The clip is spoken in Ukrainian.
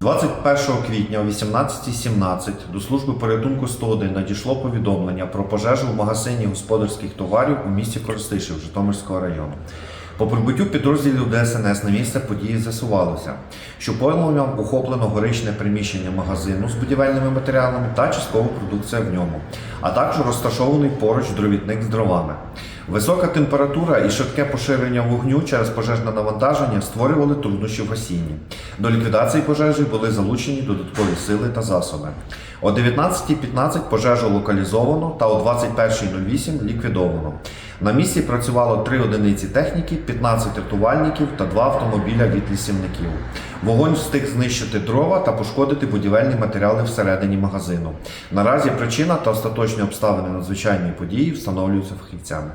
21 квітня о 18.17 до служби порятунку 101 надійшло повідомлення про пожежу в магазині господарських товарів у місті Коростишів Житомирського району. По прибуттю підрозділів ДСНС на місце події з'ясувалося, що полум'ям охоплено горичне приміщення магазину з будівельними матеріалами та часткова продукція в ньому а також розташований поруч дровітник з дровами. Висока температура і швидке поширення вогню через пожежне навантаження створювали труднощі в гасінні. До ліквідації пожежі були залучені додаткові сили та засоби. О 19.15 пожежу локалізовано та о 21.08 ліквідовано. На місці працювало 3 одиниці техніки, 15 рятувальників та 2 автомобіля від лісівників. Вогонь встиг знищити дрова та пошкодити будівельні матеріали всередині магазину. Наразі причина та остаточні обставини надзвичайної події встановлюються фахівцями.